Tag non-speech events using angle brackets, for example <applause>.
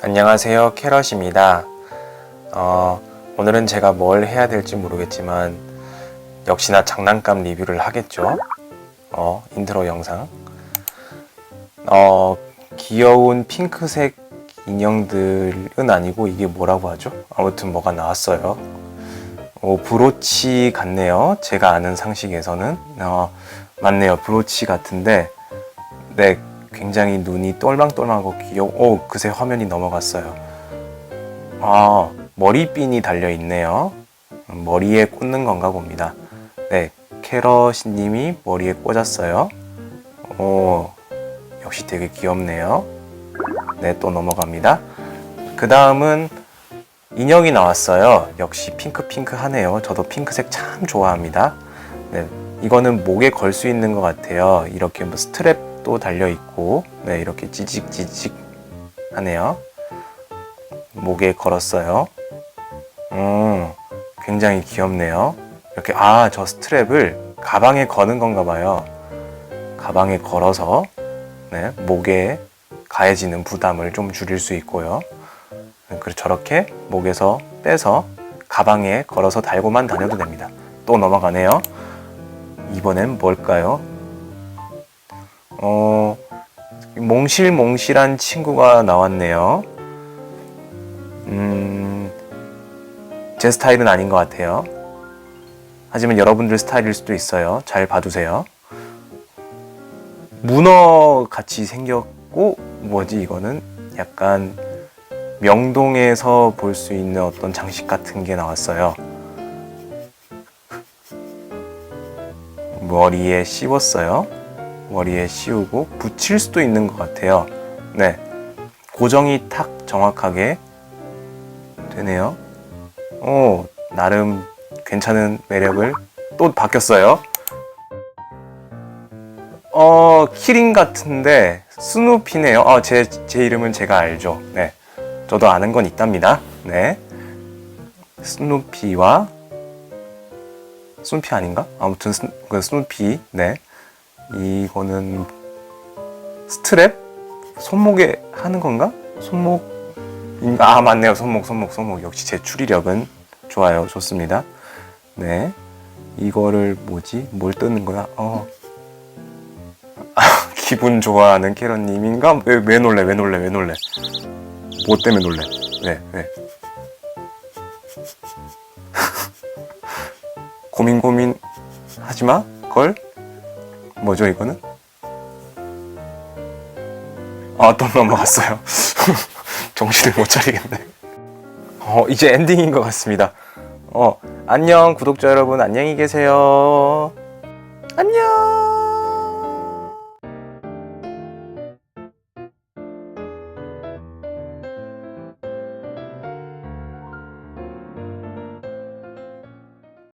안녕하세요. 캐럿입니다. 어, 오늘은 제가 뭘 해야 될지 모르겠지만, 역시나 장난감 리뷰를 하겠죠. 어, 인트로 영상. 어, 귀여운 핑크색 인형들은 아니고, 이게 뭐라고 하죠? 아무튼 뭐가 나왔어요. 어, 브로치 같네요. 제가 아는 상식에서는. 어, 맞네요. 브로치 같은데, 네, 굉장히 눈이 똘망똘망하고 귀여워. 오, 그새 화면이 넘어갔어요. 아, 머리핀이 달려 있네요. 음, 머리에 꽂는 건가 봅니다. 네, 캐러시님이 머리에 꽂았어요. 오, 역시 되게 귀엽네요. 네, 또 넘어갑니다. 그 다음은 인형이 나왔어요. 역시 핑크핑크하네요. 저도 핑크색 참 좋아합니다. 네, 이거는 목에 걸 수 있는 것 같아요. 이렇게 뭐 스트랩 도 달려 있고, 네, 이렇게 찌직찌직 하네요. 목에 걸었어요. 음, 굉장히 귀엽네요. 이렇게, 아, 저 스트랩을 가방에 거는 건가 봐요. 가방에 걸어서, 네, 목에 가해지는 부담을 좀 줄일 수 있고요. 그리고 저렇게 목에서 빼서 가방에 걸어서 달고만 다녀도 됩니다. 또 넘어가네요. 이번엔 뭘까요? 어, 몽실몽실한 친구가 나왔네요. 음, 제 스타일은 아닌 것 같아요. 하지만 여러분들 스타일일 수도 있어요. 잘 봐두세요. 문어 같이 생겼고, 뭐지, 이거는? 약간 명동에서 볼 수 있는 어떤 장식 같은 게 나왔어요. 머리에 씌웠어요. 머리에 씌우고 붙일 수도 있는 것 같아요. 네. 고정이 탁 정확하게 되네요. 오, 나름 괜찮은 매력을 또 바뀌었어요. 어, 키링 같은데 스누피네요. 아, 제, 제 이름은 제가 알죠. 네. 저도 아는 건 있답니다. 네. 스누피와 스누피 아닌가? 아무튼 스, 그 스누피. 네. 이거는 스트랩? 손목에 하는 건가? 손목 아 맞네요. 손목 손목 손목. 역시 제 추리력은 좋아요. 좋습니다. 네. 이거를 뭐지? 뭘 뜨는 거야? 어. 아, <laughs> 기분 좋아하는 캐럿님인가? 왜, 왜 놀래? 왜 놀래? 왜 놀래? 뭐 때문에 놀래? 왜? 왜? <laughs> 고민 고민 하지 마. 걸? 뭐죠 이거는? 아또 넘어갔어요. <laughs> 정신을 못 차리겠네. 어 이제 엔딩인 것 같습니다. 어 안녕 구독자 여러분 안녕히 계세요. 안녕.